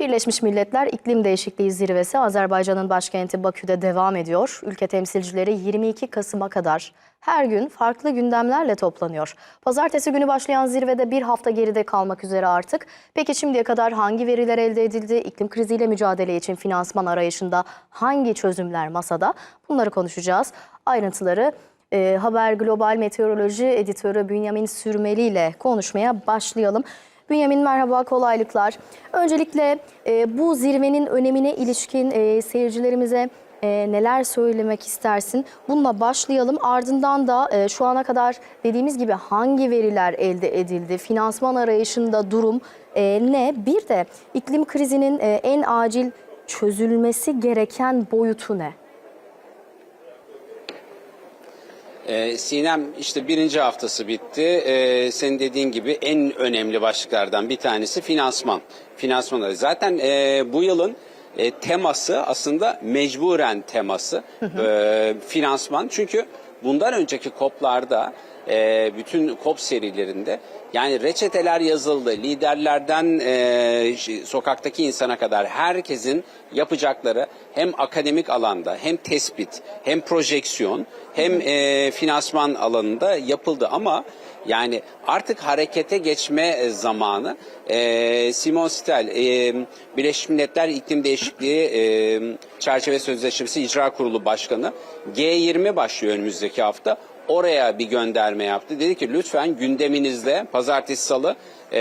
Birleşmiş Milletler İklim Değişikliği Zirvesi Azerbaycan'ın başkenti Bakü'de devam ediyor. Ülke temsilcileri 22 Kasım'a kadar her gün farklı gündemlerle toplanıyor. Pazartesi günü başlayan zirvede bir hafta geride kalmak üzere artık. Peki şimdiye kadar hangi veriler elde edildi? İklim kriziyle mücadele için finansman arayışında hangi çözümler masada? Bunları konuşacağız. Ayrıntıları e, Haber Global Meteoroloji Editörü Bünyamin Sürmeli ile konuşmaya başlayalım. Bünyamin merhaba, kolaylıklar. Öncelikle e, bu zirvenin önemine ilişkin e, seyircilerimize e, neler söylemek istersin? Bununla başlayalım. Ardından da e, şu ana kadar dediğimiz gibi hangi veriler elde edildi? Finansman arayışında durum e, ne? Bir de iklim krizinin e, en acil çözülmesi gereken boyutu ne? Ee, Sinem işte birinci haftası bitti. Ee, senin dediğin gibi en önemli başlıklardan bir tanesi finansman. Finansman zaten e, bu yılın e, teması aslında mecburen teması e, finansman. Çünkü bundan önceki koplarda e, bütün kop serilerinde yani reçeteler yazıldı. Liderlerden e, sokaktaki insana kadar herkesin yapacakları hem akademik alanda hem tespit hem projeksiyon hem e, finansman alanında yapıldı ama yani artık harekete geçme e, zamanı. E, Simon Stel, e, Birleşmiş Milletler İklim Değişikliği e, Çerçeve Sözleşmesi İcra Kurulu Başkanı G20 başlıyor önümüzdeki hafta oraya bir gönderme yaptı. Dedi ki lütfen gündeminizde pazartesi salı e,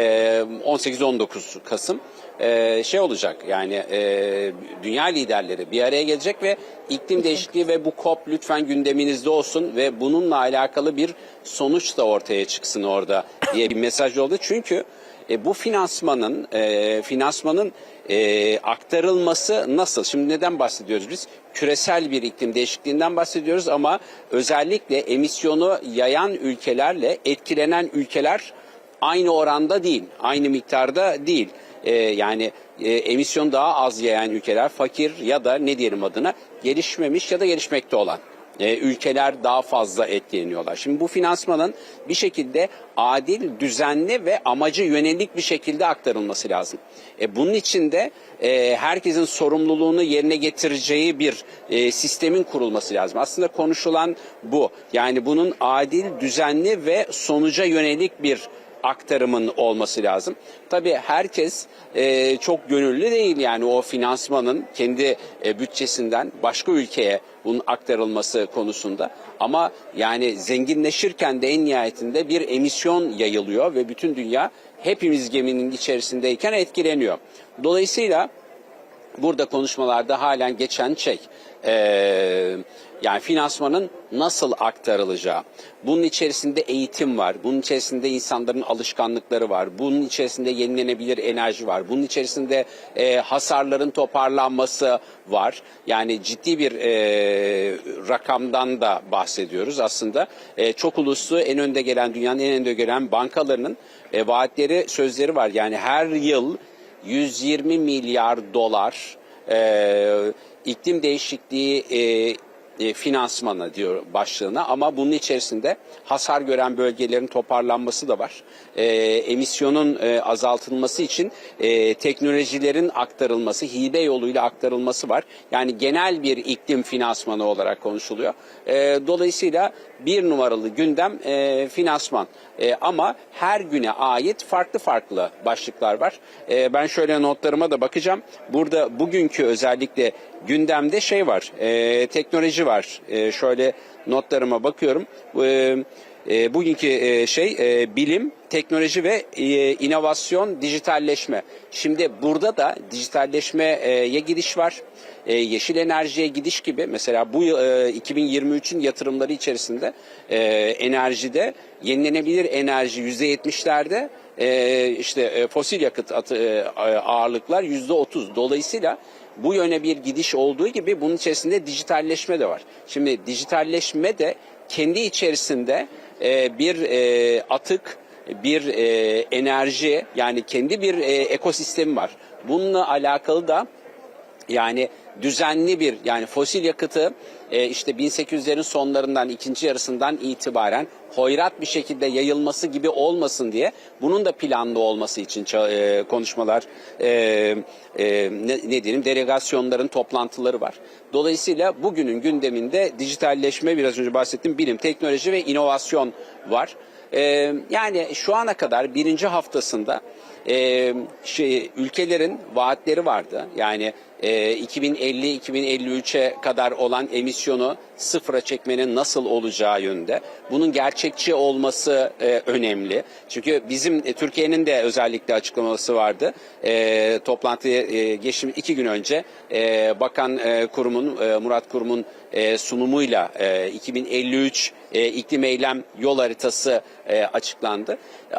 18-19 Kasım e, şey olacak yani e, dünya liderleri bir araya gelecek ve iklim değişikliği ve bu COP lütfen gündeminizde olsun ve bununla alakalı bir sonuç da ortaya çıksın orada diye bir mesaj oldu. Çünkü e, bu finansmanın e, finansmanın e, aktarılması nasıl? Şimdi neden bahsediyoruz biz? Küresel bir iklim değişikliğinden bahsediyoruz ama özellikle emisyonu yayan ülkelerle etkilenen ülkeler aynı oranda değil, aynı miktarda değil. E, yani e, emisyon daha az yayan ülkeler fakir ya da ne diyelim adına gelişmemiş ya da gelişmekte olan e, ülkeler daha fazla etkileniyorlar. Şimdi bu finansmanın bir şekilde adil, düzenli ve amacı yönelik bir şekilde aktarılması lazım. E, bunun için de e, herkesin sorumluluğunu yerine getireceği bir e, sistemin kurulması lazım. Aslında konuşulan bu. Yani bunun adil, düzenli ve sonuca yönelik bir aktarımın olması lazım. Tabii herkes e, çok gönüllü değil yani o finansmanın kendi e, bütçesinden başka ülkeye bunun aktarılması konusunda. Ama yani zenginleşirken de en nihayetinde bir emisyon yayılıyor ve bütün dünya hepimiz geminin içerisindeyken etkileniyor. Dolayısıyla burada konuşmalarda halen geçen şey e, yani finansmanın nasıl aktarılacağı. Bunun içerisinde eğitim var. Bunun içerisinde insanların alışkanlıkları var. Bunun içerisinde yenilenebilir enerji var. Bunun içerisinde e, hasarların toparlanması var. Yani ciddi bir e, rakamdan da bahsediyoruz aslında. E, çok uluslu en önde gelen dünyanın en önde gelen bankalarının e, vaatleri sözleri var. Yani her yıl 120 milyar dolar e, iklim değişikliği e, e, finansmanı diyor başlığına ama bunun içerisinde hasar gören bölgelerin toparlanması da var. E, emisyonun e, azaltılması için e, teknolojilerin aktarılması, hibe yoluyla aktarılması var. Yani genel bir iklim finansmanı olarak konuşuluyor. E, dolayısıyla bir numaralı gündem e, finansman. E, ama her güne ait farklı farklı başlıklar var. E, ben şöyle notlarıma da bakacağım. Burada bugünkü özellikle gündemde şey var, e, teknoloji var. E, şöyle notlarıma bakıyorum. E, e, bugünkü e, şey e, bilim, teknoloji ve e, inovasyon, dijitalleşme. Şimdi burada da dijitalleşmeye gidiş var. E, yeşil enerjiye gidiş gibi mesela bu e, 2023'ün yatırımları içerisinde e, enerjide yenilenebilir enerji %70'lerde e, işte e, fosil yakıt atı, e, ağırlıklar %30. Dolayısıyla bu yöne bir gidiş olduğu gibi bunun içerisinde dijitalleşme de var. Şimdi dijitalleşme de kendi içerisinde e, bir e, atık, bir e, enerji yani kendi bir e, ekosistemi var. Bununla alakalı da yani düzenli bir yani fosil yakıtı e, işte 1800'lerin sonlarından ikinci yarısından itibaren hoyrat bir şekilde yayılması gibi olmasın diye bunun da planlı olması için e, konuşmalar e, e, ne, ne diyelim delegasyonların toplantıları var. Dolayısıyla bugünün gündeminde dijitalleşme biraz önce bahsettiğim bilim, teknoloji ve inovasyon var. E, yani şu ana kadar birinci haftasında e, şey, ülkelerin vaatleri vardı. Yani e, 2050-2053'e kadar olan emisyonu sıfıra çekmenin nasıl olacağı yönünde. Bunun gerçekçi olması e, önemli. Çünkü bizim e, Türkiye'nin de özellikle açıklaması vardı. E, toplantıya e, geçtim iki gün önce e, Bakan e, Kurum'un e, Murat Kurum'un e, sunumuyla e, 2053 e, iklim eylem yol haritası e, açıklandı.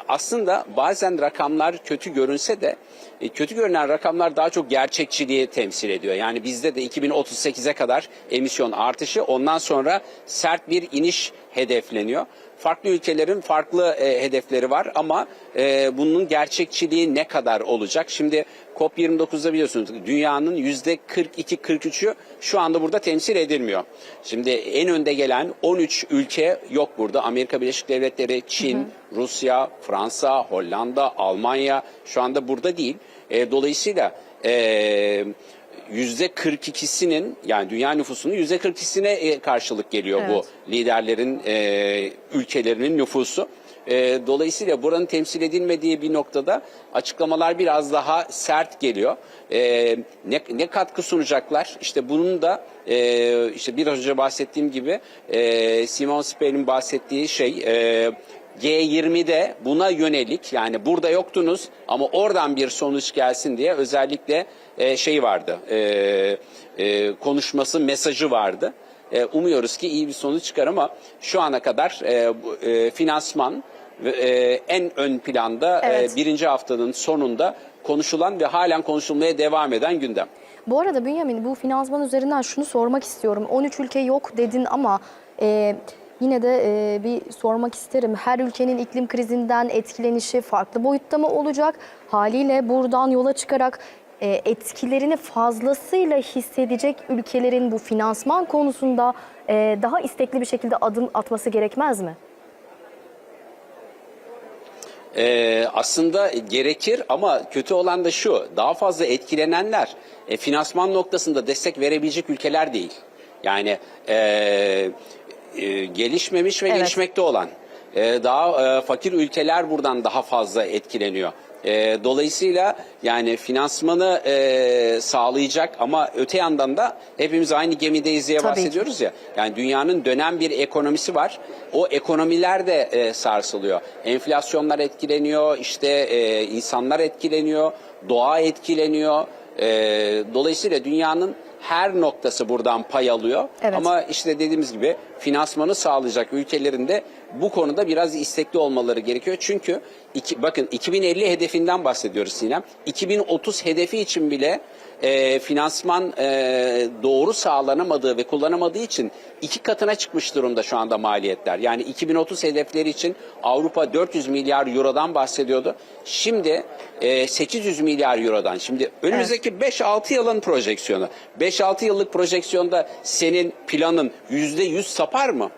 Aslında bazen rakamlar kötü görünse de e, kötü görünen rakamlar daha çok gerçekçiliği temsil ediyor. Yani bizde de 2038'e kadar emisyon artışı ondan sonra sert bir iniş hedefleniyor. Farklı ülkelerin farklı e, hedefleri var ama e, bunun gerçekçiliği ne kadar olacak? Şimdi COP29'da biliyorsunuz dünyanın yüzde 42-43'ü şu anda burada temsil edilmiyor. Şimdi en önde gelen 13 ülke yok burada. Amerika Birleşik Devletleri, Çin, Rusya, Fransa, Hollanda, Almanya şu anda burada değil. E, dolayısıyla e, yüzde 42'sinin yani dünya nüfusunun yüzde 42'sine e, karşılık geliyor Evet. bu liderlerin e, ülkelerinin nüfusu. E, dolayısıyla buranın temsil edilmediği bir noktada açıklamalar biraz daha sert geliyor. E, ne, ne katkı sunacaklar? İşte bunun da e, işte biraz önce bahsettiğim gibi e, Simon Spell'in bahsettiği şey e, G20'de buna yönelik yani burada yoktunuz ama oradan bir sonuç gelsin diye özellikle e, şey vardı e, e, konuşması mesajı vardı. E, umuyoruz ki iyi bir sonuç çıkar ama şu ana kadar e, e, finansman e, en ön planda e, Evet. birinci haftanın sonunda konuşulan ve halen konuşulmaya devam eden gündem. Bu arada Bünyamin bu finansman üzerinden şunu sormak istiyorum. 13 ülke yok dedin ama e, yine de e, bir sormak isterim. Her ülkenin iklim krizinden etkilenişi farklı boyutta mı olacak? Haliyle buradan yola çıkarak e, etkilerini fazlasıyla hissedecek ülkelerin bu finansman konusunda e, daha istekli bir şekilde adım atması gerekmez mi? Ee, aslında gerekir ama kötü olan da şu daha fazla etkilenenler e, finansman noktasında destek verebilecek ülkeler değil. Yani e, e, gelişmemiş ve Evet. gelişmekte olan e, daha e, fakir ülkeler buradan daha fazla etkileniyor. E, dolayısıyla yani finansmanı e, sağlayacak ama öte yandan da hepimiz aynı gemideyiz diye Tabii ki. bahsediyoruz ya. Yani dünyanın dönen bir ekonomisi var. O ekonomiler de e, sarsılıyor. Enflasyonlar etkileniyor, işte e, insanlar etkileniyor, doğa etkileniyor. E, dolayısıyla dünyanın her noktası buradan pay alıyor. Evet. Ama işte dediğimiz gibi finansmanı sağlayacak ülkelerin de bu konuda biraz istekli olmaları gerekiyor. Çünkü iki, bakın 2050 hedefinden bahsediyoruz Sinem. 2030 hedefi için bile e, finansman e, doğru sağlanamadığı ve kullanamadığı için iki katına çıkmış durumda şu anda maliyetler. Yani 2030 hedefleri için Avrupa 400 milyar eurodan bahsediyordu. Şimdi e, 800 milyar eurodan. Şimdi önümüzdeki 5-6 yılın projeksiyonu. 5-6 yıllık projeksiyonda senin planın %100 sapar mı?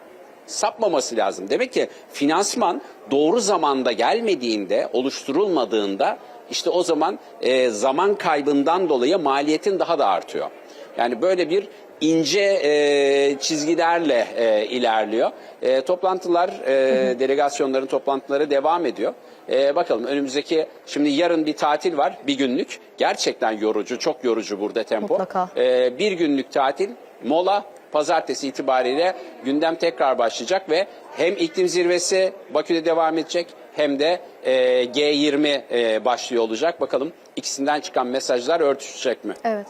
Sapmaması lazım. Demek ki finansman doğru zamanda gelmediğinde, oluşturulmadığında işte o zaman e, zaman kaybından dolayı maliyetin daha da artıyor. Yani böyle bir ince e, çizgilerle e, ilerliyor. E, toplantılar, e, delegasyonların toplantıları devam ediyor. E, bakalım önümüzdeki, şimdi yarın bir tatil var, bir günlük. Gerçekten yorucu, çok yorucu burada tempo. Mutlaka. E, bir günlük tatil, mola, pazartesi itibariyle gündem tekrar başlayacak ve hem iklim zirvesi Bakü'de devam edecek hem de e, G20 e, başlıyor olacak. Bakalım ikisinden çıkan mesajlar örtüşecek mi? Evet.